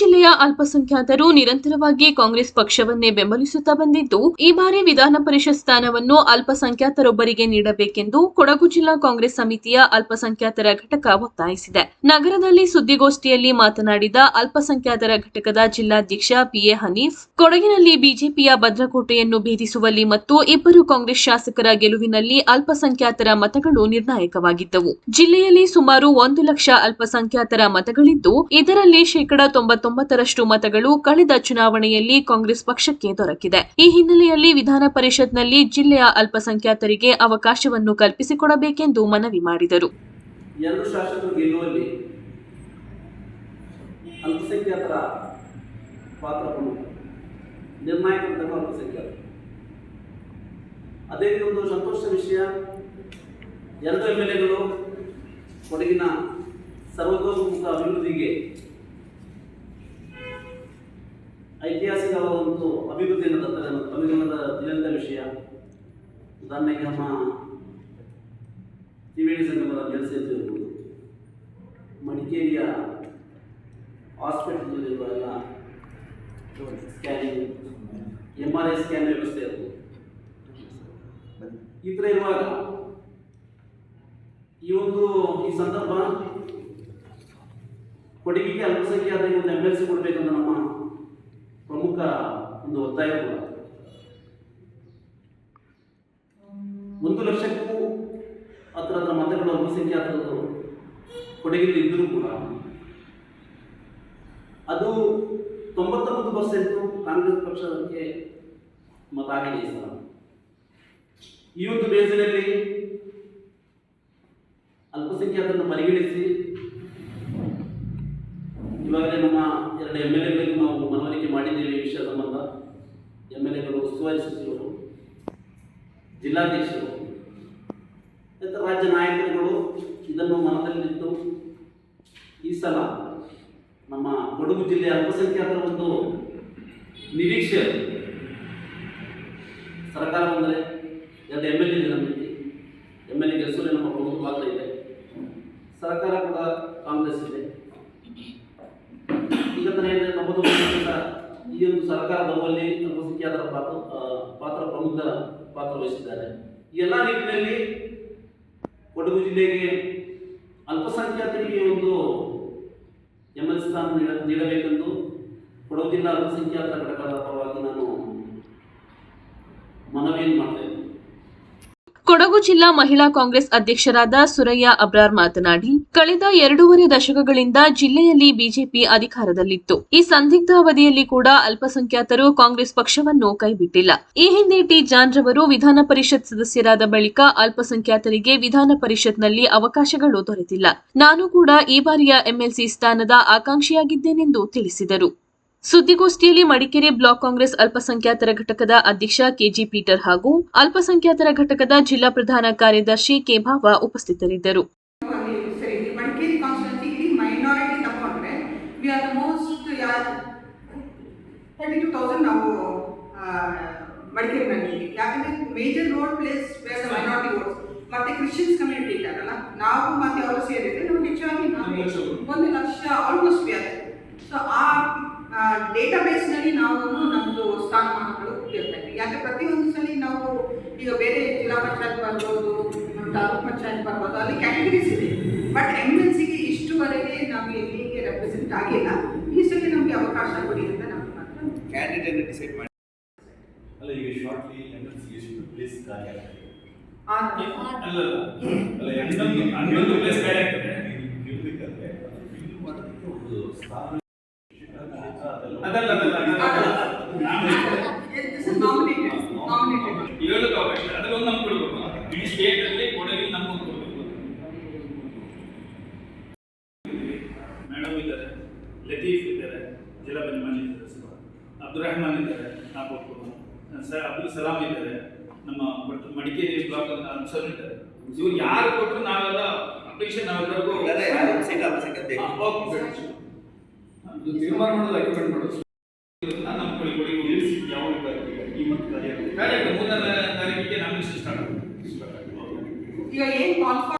ಜಿಲ್ಲೆಯ ಅಲ್ಪಸಂಖ್ಯಾತರು ನಿರಂತರವಾಗಿ ಕಾಂಗ್ರೆಸ್ ಪಕ್ಷವನ್ನೇ ಬೆಂಬಲಿಸುತ್ತಾ ಬಂದಿದ್ದು, ಈ ಬಾರಿ ವಿಧಾನ ಪರಿಷತ್ ಸ್ಥಾನವನ್ನು ಅಲ್ಪಸಂಖ್ಯಾತರೊಬ್ಬರಿಗೆ ನೀಡಬೇಕೆಂದು ಕೊಡಗು ಜಿಲ್ಲಾ ಕಾಂಗ್ರೆಸ್ ಸಮಿತಿಯ ಅಲ್ಪಸಂಖ್ಯಾತರ ಘಟಕ ಒತ್ತಾಯಿಸಿದೆ. ನಗರದಲ್ಲಿ ಸುದ್ದಿಗೋಷ್ಠಿಯಲ್ಲಿ ಮಾತನಾಡಿದ ಅಲ್ಪಸಂಖ್ಯಾತರ ಘಟಕದ ಜಿಲ್ಲಾಧ್ಯಕ್ಷ ಪಿಎ ಹನೀಫ್, ಕೊಡಗಿನಲ್ಲಿ ಬಿಜೆಪಿಯ ಭದ್ರಕೋಟೆಯನ್ನು ಭೇದಿಸುವಲ್ಲಿ ಮತ್ತು ಇಬ್ಬರು ಕಾಂಗ್ರೆಸ್ ಶಾಸಕರ ಗೆಲುವಿನಲ್ಲಿ ಅಲ್ಪಸಂಖ್ಯಾತರ ಮತಗಳು ನಿರ್ಣಾಯಕವಾಗಿದ್ದವು. ಜಿಲ್ಲೆಯಲ್ಲಿ ಸುಮಾರು ಒಂದು ಲಕ್ಷ ಅಲ್ಪಸಂಖ್ಯಾತರ ಮತಗಳಿದ್ದು, ಇದರಲ್ಲಿ ಶೇಕಡಾ ತೊಂಬತ್ತೊಂಬತ್ತರಷ್ಟು ಮತಗಳು ಕಳೆದ ಚುನಾವಣೆಯಲ್ಲಿ ಕಾಂಗ್ರೆಸ್ ಪಕ್ಷಕ್ಕೆ ದೊರಕಿದೆ. ಈ ಹಿನ್ನೆಲೆಯಲ್ಲಿ ವಿಧಾನ ಪರಿಷತ್ನಲ್ಲಿ ಜಿಲ್ಲೆಯ ಅಲ್ಪಸಂಖ್ಯಾತರಿಗೆ ಅವಕಾಶವನ್ನು ಕಲ್ಪಿಸಿಕೊಡಬೇಕೆಂದು ಮನವಿ ಮಾಡಿದರು. ಅಲ್ಪಸಂಖ್ಯಾತರ ಪಾತ್ರ ಅದೇ ಒಂದು ಸಂತೋಷದ ವಿಷಯ, ಎರಡು ಎಂ ಎಲ್ ಎಗಳು ಕೊಡಗಿನ ಸರ್ವತೋಮುಖ ಅಭಿವೃದ್ಧಿಗೆ ಐತಿಹಾಸಿಕವಾದ ಒಂದು ಅಭಿವೃದ್ಧಿ ತರ್ತಾರೆ ನಮ್ಮ ತಮಿಳುನಾಡ ತಿಳಿದಂಥ ವಿಷಯ. ಉದಾಹರಣೆಗೆ ನಮ್ಮ ತ್ರಿವೇಣಿ ಸಂಗಮದ ಜಲಸೇತು ಮಡಿಕೇರಿಯ ಹಾಸ್ಪಿಟಲ್ನಲ್ಲಿರುವ ಎಲ್ಲ scanning M R I scan ವ್ಯವಸ್ಥೆ ಇರ್ಬೋದು. ಈ ಥರ ಇರುವಾಗ ಈ ಒಂದು, ಈ ಸಂದರ್ಭ ಕೊಡಗಿಗೆ ಅಲ್ಪಸಂಖ್ಯಾತರಿಗೆ ಒಂದು ಎಂ ಎಲ್ ಸಿ ಕೊಡಬೇಕಂತ ನಮ್ಮ ಪ್ರಮುಖ ಒಂದು ಒತ್ತಾಯ ಕೂಡ. ಒಂದು ಲಕ್ಷಕ್ಕೂ ಹತ್ರ ಹತ್ರ ಮತಗಳು ಅಲ್ಪಸಂಖ್ಯಾತರು ಕೊಡಗಿನಲ್ಲಿ ಇದ್ದರೂ ಕೂಡ ಅದು ತೊಂಬತ್ತೊಂಬತ್ತು ಪರ್ಸೆಂಟು ಕಾಂಗ್ರೆಸ್ ಪಕ್ಷಕ್ಕೆ ಮತ ಆಗಿದೆ ಈ ಈ ಒಂದು ಬೇಸಿನಲ್ಲಿ ಅಲ್ಪಸಂಖ್ಯಾತರನ್ನು ಪರಿಗಣಿಸಿ ಇವಾಗಲೇ ನಮ್ಮ ಎರಡು ಎಂ ಎಲ್ ಎಗಳಿಗೂ ನಾವು ಮನವರಿಕೆ ಮಾಡಿದ್ದೇವೆ ಈ ವಿಷಯ ಸಂಬಂಧ. ಎಂ ಎಲ್ ಎಗಳು ಉಸ್ತುವಾರಿ ಸಚಿವರು ಜಿಲ್ಲಾಧ್ಯಕ್ಷರು. ಮತ್ತು ರಾಜ್ಯ ನಾಯಕರುಗಳು ಇದನ್ನು ಮನದಲ್ಲಿಟ್ಟು ಈ ಸಲ ನಮ್ಮ ಕೊಡಗು ಜಿಲ್ಲೆಯ ಅಲ್ಪಸಂಖ್ಯಾತರ ಒಂದು ನಿರೀಕ್ಷೆ ಸರ್ಕಾರ ಬಂದರೆ ಎರಡು ಎಂ ಎಲ್ ಇದೆ ನಮ್ಮಲ್ಲಿ ಎಂ ಎಲ್ ಎ ಗೆಲ್ಸುವಲ್ಲಿ ನಮ್ಮ ಪ್ರಮುಖ ಪಾತ್ರ ಇದೆ. ಸರ್ಕಾರ ಕೂಡ ಕಾಂಗ್ರೆಸ್ ಇದೆ ಈಗ ತಾನೇ ಹೇಳಿದ್ರೆ ತೊಂಬತ್ತೊಂಬತ್ತು ವರ್ಷದಿಂದ ಸರ್ಕಾರ ಬರುವಲ್ಲಿ ಅಲ್ಪಸಂಖ್ಯಾತರ ಪಾತ್ರ ಪಾತ್ರ ಪ್ರಮುಖ ಪಾತ್ರ ವಹಿಸಿದ್ದಾರೆ. ಎಲ್ಲ ನಿಟ್ಟಿನಲ್ಲಿ ಕೊಡಗು ಜಿಲ್ಲೆಗೆ ಅಲ್ಪಸಂಖ್ಯಾತರಿಗೆ ಒಂದು ಎಂ ಎಲ್ ಸ್ಥಾನ ನೀಡ, ನೀಡಬೇಕೆಂದು ಕೊಡಗು ಜಿಲ್ಲಾ ಅಲ್ಪಸಂಖ್ಯಾತ ಘಟಕದ ಪರವಾಗಿ ನಾನು ಮನವಿಯನ್ನು ಮಾಡ್ತೇನೆ. ಕೊಡಗು ಜಿಲ್ಲಾ ಮಹಿಳಾ ಕಾಂಗ್ರೆಸ್ ಅಧ್ಯಕ್ಷರಾದ ಸುರಯ್ಯ ಅಬ್ರಾರ್ ಮಾತನಾಡಿ, ಕಳೆದ ಎರಡೂವರೆ ದಶಕಗಳಿಂದ ಜಿಲ್ಲೆಯಲ್ಲಿ ಬಿಜೆಪಿ ಅಧಿಕಾರದಲ್ಲಿತ್ತು. ಈ ಸಂದಿಗ್ಧ ಅವಧಿಯಲ್ಲಿ ಕೂಡ ಅಲ್ಪಸಂಖ್ಯಾತರು ಕಾಂಗ್ರೆಸ್ ಪಕ್ಷವನ್ನು ಕೈಬಿಟ್ಟಿಲ್ಲ. ಈ ಹಿಂದೆ ಟಿ. ಜಾನ್ ರವರು ವಿಧಾನ ಪರಿಷತ್ ಸದಸ್ಯರಾದ ಬಳಿಕ ಅಲ್ಪಸಂಖ್ಯಾತರಿಗೆ ವಿಧಾನ ಪರಿಷತ್ನಲ್ಲಿ ಅವಕಾಶಗಳು ದೊರೆತಿಲ್ಲ. ನಾನು ಕೂಡ ಈ ಬಾರಿಯ ಎಂಎಲ್ಸಿ ಸ್ಥಾನದ ಆಕಾಂಕ್ಷಿಯಾಗಿದ್ದೇನೆಂದು ತಿಳಿಸಿದರು. ಸುದ್ದಿಗೋಷ್ಠಿಯಲ್ಲಿ ಮಡಿಕೇರಿ ಬ್ಲಾಕ್ ಕಾಂಗ್ರೆಸ್ ಅಲ್ಪಸಂಖ್ಯಾತರ ಘಟಕದ ಅಧ್ಯಕ್ಷ ಕೆಜಿ ಪೀಟರ್ ಹಾಗೂ ಅಲ್ಪಸಂಖ್ಯಾತರ ಘಟಕದ ಜಿಲ್ಲಾ ಪ್ರಧಾನ ಕಾರ್ಯದರ್ಶಿ ಕೆ ಭಾವ ಉಪಸ್ಥಿತರಿದ್ದರು. ಮಡಿಕೇರಿನಲ್ಲಿ ಯಾಕಂದ್ರೆ major road place minority votes ಮತ್ತೆ ಕ್ರಿಶ್ಚಿಯನ್ಸ್ ಕಮ್ಯುನಿಟಿ ಇದ್ದಾರಲ್ಲ ನಾವು ಮತ್ತೆ ಅವರು ಸೇರಿದ್ರೆ ನಾವು ಹೆಚ್ಚಾಗಿ ನಾವು ಒಂದು ಲಕ್ಷ ಆಲ್ಮೋಸ್ಟ್ ವಿ ಆರ್ ಸೊ ಆ ಡೇಟಾ ಬೇಸ್ನಲ್ಲಿ ನಾವು ನಮ್ಮದು ಸ್ಥಾನಮಾನಗಳು ಇರ್ತವೆ ಯಾಕೆ ಪ್ರತಿಯೊಂದು ಸಲ ನಾವು ಈಗ ಬೇರೆ ಜಿಲ್ಲಾ ಪಂಚಾಯತ್ ಬರ್ಬೋದು ತಾಲೂಕ್ ಪಂಚಾಯತ್ ಬರ್ಬೋದು ಅಲ್ಲಿ ಕ್ಯಾಟಗರೀಸ್ ಇದೆ. ಬಟ್ ಎಂ ಎಲ್ ಸಿಗೆ ಇಷ್ಟುವರೆಗೆ ನಮಗೆ ಎಲ್ಲಿಗೆ ರೆಪ್ರೆಸೆಂಟ್ ಆಗಿಲ್ಲ. ಈ ಸಲ ನಮಗೆ ಅವಕಾಶ ಕೊಡಿ ಅಂತ ನಾವು ಮಾತ್ರ ಕ್ಯಾಂಡಿಡೇಟ್ ಡಿಸೈಡ್ ಮಾಡಿ. ಅಲ್ಲ ಈಗ ಶಾರ್ಟ್ಲಿ ಎಂ ಎಲ್ ಸಿಗೆ ಎಷ್ಟು ಪ್ಲೇಸ್ ಖಾಲಿ ಆಗ್ತದೆ ಆ ಅಲ್ಲ. ಅಲ್ಲ ಹನ್ನೊಂದು ಹನ್ನೊಂದು ಪ್ಲೇಸ್ ಖಾಲಿ ಆಗ್ತದೆ. ಒಂದು ಸ್ಥಾನ ಲತೀಫ್ ಇದ್ದಾರೆ ಜಿಲ್ಲಾ ಪಂಚಾಯತ್ ಸದಸ್ಯರು ಅಬ್ದುಲ್ ರೆಹಮಾನ್ ಇದ್ದಾರೆ ನಾಪೋರ್ಪುರ ಸರ್ ಅಬ್ದುಲ್ ಸಲಾಂ ಇದ್ದಾರೆ ನಮ್ಮ ಮಡಿಕೇರಿ ಬ್ಲಾಕ್ ಅನ್ಸರ್ ಇದ್ದಾರೆ. ಇವ್ರು ಯಾರು ಕೊಟ್ಟರು ನಾವೆಲ್ಲ ಅಪ್ಲಿಕೇಶನ್ ನಾವೆಲ್ಲರಿಗೂ ತೀರ್ಮಾನ ಮಾಡೋದು ಅಗ್ರಿಮೆಂಟ್ ಮಾಡೋದು ನಮ್ಮ ಕೊಡಿ ಕೊಡಿ ಯಾವಾಗ ಈ ಮತ್ ಕರೆಕ್ಟ್ ಮೂರನೇ ತಾರೀಕಿಗೆ ನಾಮಿನೇಷನ್ ಸ್ಟಾರ್ಟ್ ಈಗ ಏನ್ ಕಾಲ್